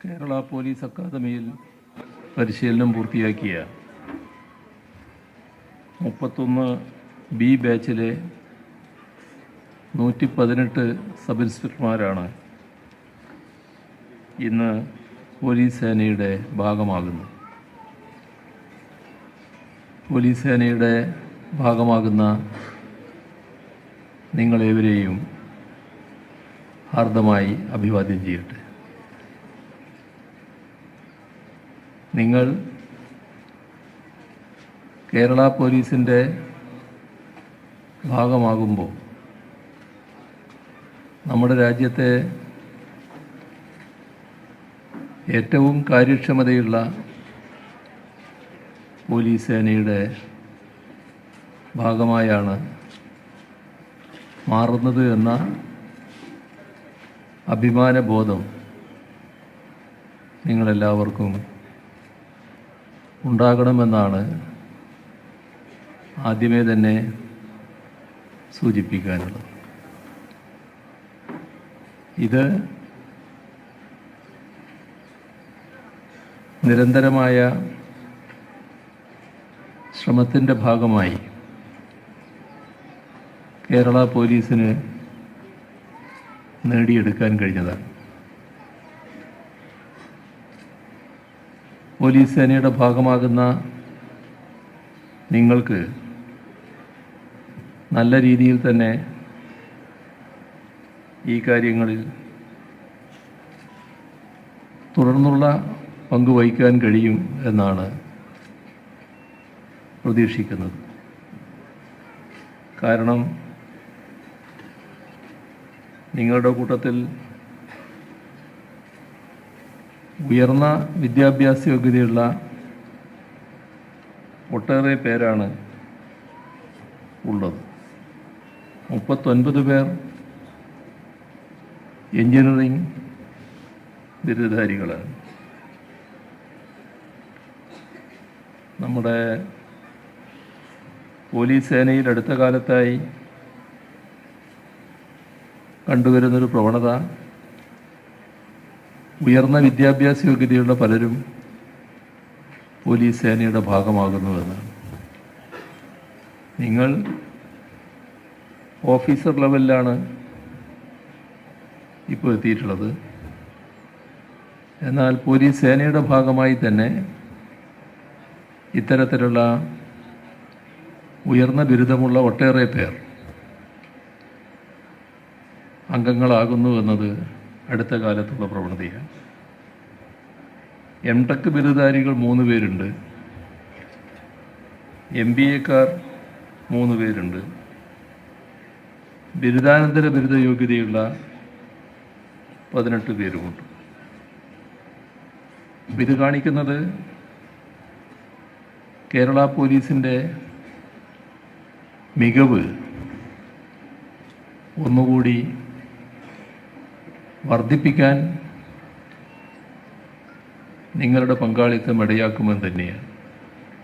Kerala police അക്കാദമിയിൽ പരിശീലനം പൂർത്തിയാക്കിയ മുപ്പത്തൊന്ന് ബി ബാച്ചിലെ നൂറ്റി പതിനെട്ട് സബ് ഇൻസ്പെക്ടർമാരാണ് ഇന്ന് പോലീസ് സേനയുടെ ഭാഗമാകുന്നത്. പോലീസ് സേനയുടെ ഭാഗമാകുന്ന നിങ്ങളേവരെയും ഹാർദമായി അഭിവാദ്യം ചെയ്യട്ടെ. നിങ്ങൾ കേരള പോലീസിന്റെ ഭാഗമാകുമ്പോൾ നമ്മുടെ രാജ്യത്തെ ഏറ്റവും കാര്യക്ഷമതയുള്ള പോലീസ് സേനയുടെ ഭാഗമായാണ് മാറുന്നത് എന്ന അഭിമാനബോധം നിങ്ങളെല്ലാവർക്കും ഉണ്ടാകണമെന്നാണ് ആദ്യമേ തന്നെ സൂചിപ്പിക്കാനുള്ളത്. ഇത് നിരന്തരമായ ശ്രമത്തിന്റെ ഭാഗമായി കേരള പോലീസിന് നേടിയെടുക്കാൻ കഴിഞ്ഞതാണ്. പോലീസ് സേനയുടെ ഭാഗമാകുന്ന നിങ്ങൾക്ക് നല്ല രീതിയിൽ തന്നെ ഈ കാര്യങ്ങളിൽ തുടർന്നുള്ള പങ്ക് വഹിക്കാൻ കഴിയും എന്നാണ് പ്രതീക്ഷിക്കുന്നത്. കാരണം നിങ്ങളുടെ കൂട്ടത്തിൽ ഉയർന്ന വിദ്യാഭ്യാസ യോഗ്യതയുള്ള ഒട്ടേറെ പേരാണ് ഉള്ളത്. മുപ്പത്തൊൻപത് പേർ എഞ്ചിനീയറിംഗ് ബിരുദധാരികളാണ്. നമ്മുടെ പോലീസ് സേനയിൽ അടുത്ത കാലത്തായി കണ്ടുവരുന്നൊരു പ്രവണത ഉയർന്ന വിദ്യാഭ്യാസ യോഗ്യതയുള്ള പലരും പോലീസ് സേനയുടെ ഭാഗമാകുന്നുവെന്നാണ് നിങ്ങൾ ഓഫീസർ ലെവലിലാണ് ഇപ്പോൾ എത്തിയിട്ടുള്ളത്. എന്നാൽ പോലീസ് സേനയുടെ ഭാഗമായി തന്നെ ഇത്തരത്തിലുള്ള ഉയർന്ന ബിരുദമുള്ള ഒട്ടേറെ പേർ അംഗങ്ങളാകുന്നു എന്നത് അടുത്ത കാലത്തുള്ള പ്രവണതയാണ്. എം ടെക് ബിരുദധാരികൾ മൂന്ന് പേരുണ്ട്. എം ബി എക്കാർ മൂന്ന് പേരുണ്ട്. ബിരുദാനന്തര ബിരുദ യോഗ്യതയുള്ള പതിനെട്ട് പേരുമുണ്ട്. ഇത് കാണിക്കുന്നത് കേരള പോലീസിന്റെ മികവ് ഒന്നുകൂടി വർദ്ധിപ്പിക്കാൻ നിങ്ങളുടെ പങ്കാളിത്തം ഇടയാക്കുമെന്ന് തന്നെയാണ്.